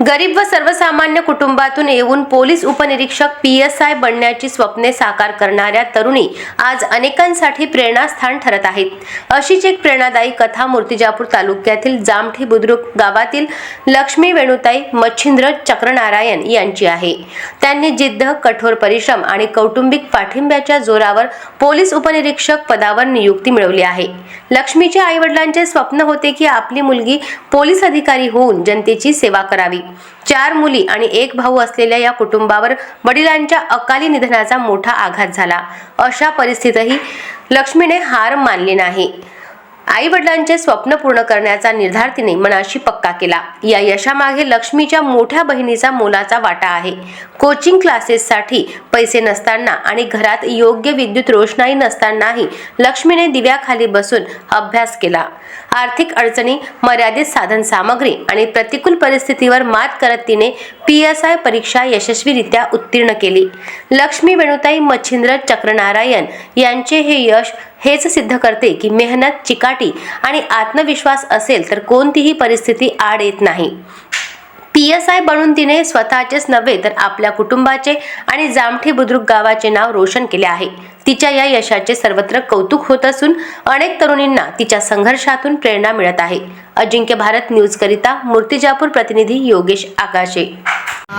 गरीब व सर्वसामान्य कुटुंबातून येऊन पोलीस उपनिरीक्षक पी एस आय बनण्याची स्वप्ने साकार करणाऱ्या तरुणी आज अनेकांसाठी प्रेरणास्थान ठरत आहेत. अशीच एक प्रेरणादायी कथा मूर्तिजापूर तालुक्यातील जामठी बुद्रुक गावातील लक्ष्मी वेणुताई मच्छिंद्र चक्रनारायण यांची आहे. त्यांनी जिद्द कठोर परिश्रम आणि कौटुंबिक पाठिंब्याच्या जोरावर पोलीस उपनिरीक्षक पदावर नियुक्ती मिळवली आहे. लक्ष्मीच्या आईवडिलांचे स्वप्न होते की आपली मुलगी पोलीस अधिकारी होऊन जनतेची सेवा करावी. चार मुली आणि एक भाऊ असलेल्या या कुटुंबावर वडिलांच्या अकाली निधनाचा मोठा आघात झाला. अशा परिस्थितीतही लक्ष्मीने हार मानली नाही. आई वडिलांचे स्वप्न पूर्ण करण्याचा निर्धार तिने मनाशी पक्का केला. या यशामागे लक्ष्मीच्या मोठ्या बहिणीचा मोलाचा वाटा आहे. कोचिंग क्लासेससाठी पैसे नसताना आणि घरात योग्य विद्युत रोषणाई नसतानाही लक्ष्मीने दिव्याखाली बसून अभ्यास केला. आर्थिक अडचणी मर्यादित साधन सामग्री आणि प्रतिकूल परिस्थितीवर मात करत तिने पी एस आय परीक्षा यशस्वीरित्या उत्तीर्ण केली. लक्ष्मी वेणुताई मच्छिंद्र चक्रनारायण यांचे हे यश हेच सिद्ध करते की मेहनत चिकाटी आणि आत्मविश्वास असेल तर कोणतीही परिस्थिती आड येत नाही. पी एस आय बनून तिने स्वतःचेच नव्हे तर आपल्या कुटुंबाचे आणि जामठी बुद्रुक गावाचे नाव रोशन केले आहे. तिच्या या यशाचे सर्वत्र कौतुक होत असून अनेक तरुणींना तिच्या संघर्षातून प्रेरणा मिळत आहे. अजिंक्य भारत न्यूज करिता मूर्तिजापूर प्रतिनिधी योगेश आकाशे.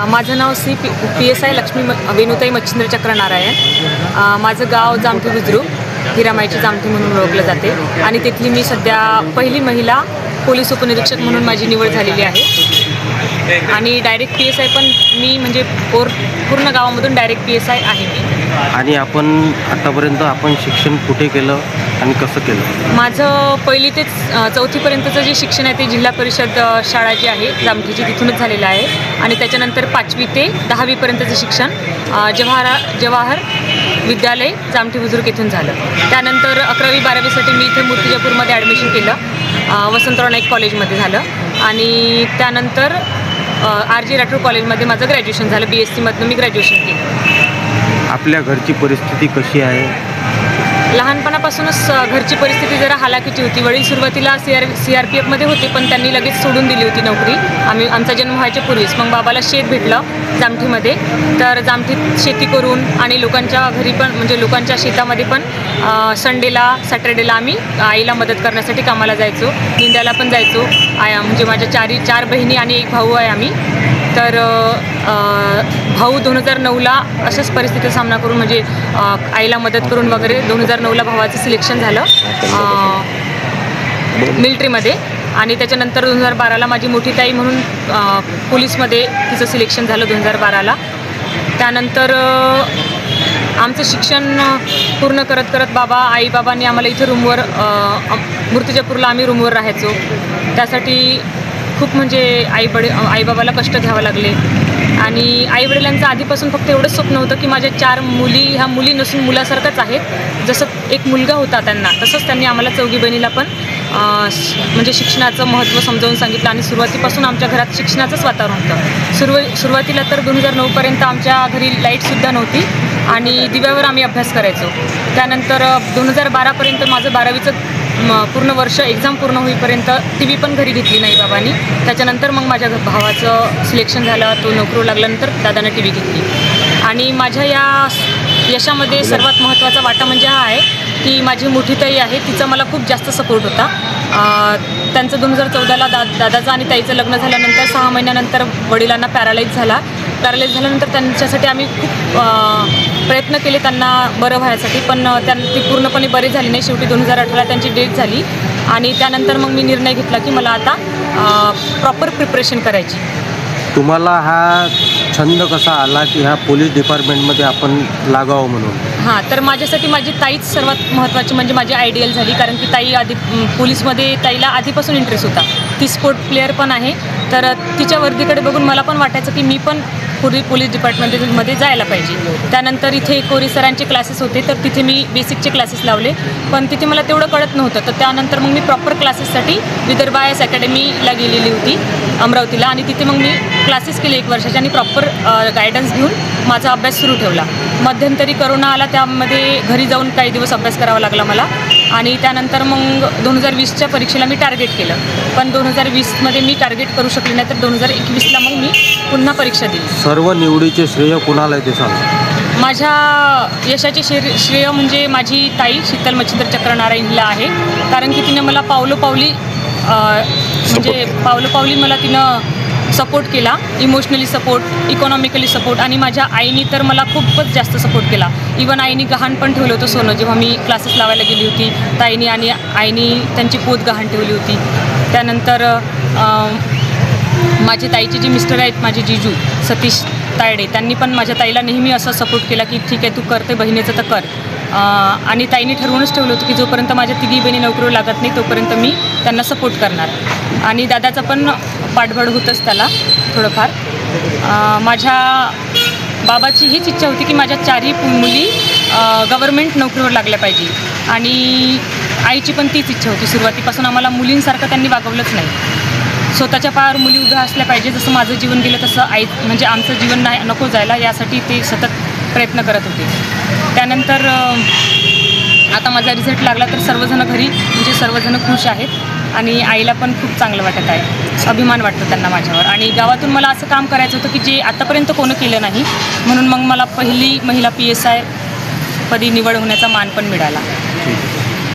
माझं नाव C P P S I Lakshmi Venutai Machhindra Chakra Narayan माझं गाव जामठी बुद्रुक हिरामाईची जामठी म्हणून ओळखलं जाते. आणि तिथली मी सध्या पहिली महिला पोलीस उपनिरीक्षक म्हणून माझी निवड झालेली आहे. आणि डायरेक्ट पी एस आय पण मी म्हणजे पोर पूर्ण गावामधून डायरेक्ट पी एस आय आहे मी. आणि आपण आतापर्यंत आपण शिक्षण कुठे केलं आणि कसं केलं? माझं पहिली ते अ, चौथीपर्यंतचं जे शिक्षण आहे ते जिल्हा परिषद अ, शाळा जी आहे जामठीची तिथूनच झालेलं आहे. आणि त्याच्यानंतर पाचवी ते दहावीपर्यंतचं शिक्षण अ, जवाहर जवाहर विद्यालय जामठी बुजुर्ग येथून झालं. त्यानंतर अकरावी बारावीसाठी मी इथे मूर्तिजापूरमध्ये ॲडमिशन केलं अ, वसंतराव नाईक कॉलेजमध्ये झालं. आणि त्यानंतर आर जी राठोड कॉलेजमध्ये माझं ग्रॅज्युएशन झालं बी एस सीमधनं मी ग्रॅज्युएशन केलं. आपल्या घरची परिस्थिती कशी आहे? लहानपणापासूनच घरची परिस्थिती जरा हालाकीची होती. वडील सुरुवातीला C R C R P एफमध्ये होते पण त्यांनी लगेच सोडून दिली होती नोकरी. आम्ही आमचा जन्म व्हायच्या पूर्वीच. मग बाबाला शेत भेटलं जामठीमध्ये. तर जामठीत शेती करून आणि लोकांच्या घरी पण म्हणजे लोकांच्या शेतामध्ये पण संडेला सॅटर्डेला आम्ही आईला मदत करण्यासाठी कामाला जायचो. निंद्याला पण जायचो. आय म्हणजे माझ्या चारी चार बहिणी आणि एक भाऊ आहे आम्ही. तर भाऊ दोन हजार नऊला अशाच परिस्थितीचा सामना करून म्हणजे आईला मदत करून वगैरे दोन हजार नऊला भावाचं सिलेक्शन झालं मिलिटरीमध्ये. आणि त्याच्यानंतर दोन हजार बाराला माझी मोठी ताई म्हणून पोलीसमध्ये तिचं सिलेक्शन झालं दोन हजार बाराला. त्यानंतर आमचं शिक्षण पूर्ण करत करत बाबा आई बाबांनी आम्हाला इथे रूमवर मूर्तिजापूरला आम्ही रूमवर राहायचो. त्यासाठी खूप म्हणजे आई बडे आईबाबाला कष्ट घ्यावं लागले. आणि आईवडिलांचं आधीपासून फक्त एवढंच स्वप्न होतं की माझ्या चार मुली ह्या मुली नसून मुलासारखंच आहेत. जसं एक मुलगा होता त्यांना तसंच त्यांनी आम्हाला चौघी बहिणीला पण श- म्हणजे शिक्षणाचं महत्त्व समजावून सांगितलं आणि सुरुवातीपासून आमच्या घरात शिक्षणाचंच वातावरण होतं. सुरुव सुरुवातीला तर दोन हजार नऊपर्यंत आमच्या घरी लाईटसुद्धा नव्हती आणि दिव्यावर आम्ही अभ्यास करायचो. त्यानंतर दोन हजार बारापर्यंत माझं बारावीचं म- पूर्ण वर्ष एक्झाम पूर्ण होईपर्यंत टी व्ही पण घरी घेतली नाही बाबांनी. त्याच्यानंतर मग माझ्या भावाचं सिलेक्शन झालं तो नोकरीवर लागल्यानंतर दादानं टी व्ही घेतली. आणि माझ्या या यशामध्ये सर्वात महत्त्वाचा वाटा म्हणजे हा आहे की माझी मोठी ताई आहे तिचा मला खूप जास्त सपोर्ट होता. त्यांचं दोन हजार चौदाला दा दादाचं आणि ताईचं लग्न झाल्यानंतर सहा महिन्यानंतर वडिलांना पॅरालाईज झाला. पॅरालाईज झाल्यानंतर त्यांच्यासाठी आम्ही खूप प्रयत्न केले त्यांना बरं व्हायसाठी पण अं, त्यां ती पूर्णपणे बरी झाली नाही. शेवटी दोन हजार अठरा त्यांची डेट झाली. आणि त्यानंतर मग मी निर्णय घेतला की मला आता प्रॉपर प्रिपरेशन करायची. तुम्हाला हा छंद कसा आला की ह्या पोलीस डिपार्टमेंटमध्ये आपण लागावं म्हणून? हां तर माझ्यासाठी माझी ताईच सर्वात महत्त्वाची म्हणजे माझी आयडियल झाली कारण की ताई आधी पोलीसमध्ये ताईला आधीपासून इंटरेस्ट होता. ती स्पोर्ट प्लेअर पण आहे. तर तिच्या वर्दीकडे बघून मला पण वाटायचं की मी पण पूर्वी पोलीस डिपार्टमेंटमध्ये जायला पाहिजे. त्यानंतर इथे कोरी सरांचे क्लासेस होते तर तिथे मी बेसिकचे क्लासेस लावले. पण तिथे मला तेवढं कळत नव्हतं तर त्यानंतर मग मी प्रॉपर क्लासेससाठी विदर्भ आय एस अकॅडमीला गेलेली होती अमरावतीला. आणि तिथे मग मी क्लासेस केले एक वर्षाचे आणि प्रॉपर गायडन्स घेऊन माझा अभ्यास सुरू ठेवला. मध्यंतरी करोना आला त्यामध्ये घरी जाऊन काही दिवस अभ्यास करावा लागला मला. आणि त्यानंतर मग दोन हजार वीसच्या परीक्षेला मी टार्गेट केलं. पण दोन हजार वीसमध्ये मी टार्गेट करू शकले नाही तर दोन हजार एकवीसला मग मी पुन्हा परीक्षा दिली. सर्व निवडीचे श्रेय कुणाला आहे ते सांगा. माझ्या यशाचे श्रेय श्रेय म्हणजे माझी ताई शीतल मच्छिंद्र चक्रनारायणला आहे. कारण की तिनं मला पावलोपावली अ, म्हणजे पावलोपावली मला तिनं सपोर्ट केला. इमोशनली सपोर्ट इकॉनॉमिकली सपोर्ट आणि माझ्या आईनी तर मला खूपच जास्त सपोर्ट केला. इवन आईनी गहाण पण ठेवलं होतं सोनं. जेव्हा मी क्लासेस लावायला गेली होती ताईनी आणि आईनी त्यांची पोत गहाण ठेवली होती. त्यानंतर अ, माझे ताईचे जे मिस्टर आहेत माझे जिजू सतीश तायडे त्यांनी पण माझ्या ताईला नेहमी असं सपोर्ट केला की ठीक आहे तू करते बहिणीचं तर कर. आणि ताईने ठरवूनच ठेवलं होतं की जोपर्यंत माझ्या तिघी बहिणी नोकरीवर लागत नाही तोपर्यंत मी त्यांना सपोर्ट करणार. आणि दादाचं पण पाठबळ होतंच त्याला थोडंफार. माझ्या बाबाची हीच इच्छा होती की माझ्या चारही मुली गव्हर्मेंट नोकरीवर लागल्या पाहिजे. आणि आईची पण तीच इच्छा होती सुरुवातीपासून. आम्हाला मुलींसारखं त्यांनी वागवलंच नाही. स्वतःच्या पायावर मुली उभ्या असल्या पाहिजे जसं माझं जीवन गेलं तसं आई म्हणजे आमचं जीवन नाही नको जायला यासाठी ते सतत प्रयत्न करत होते. त्यानंतर आता माझा रिझल्ट लागला तर सर्वजण घरी म्हणजे सर्वजण खुश आहेत आणि आईला पण खूप चांगलं वाटत आहे. अभिमान वाटतो त्यांना माझ्यावर. आणि गावातून मला असं काम करायचं होतं की जे आतापर्यंत कोणं केलं नाही म्हणून मग मला पहिली महिला पी एस आय पदी निवड होण्याचा मान पण मिळाला.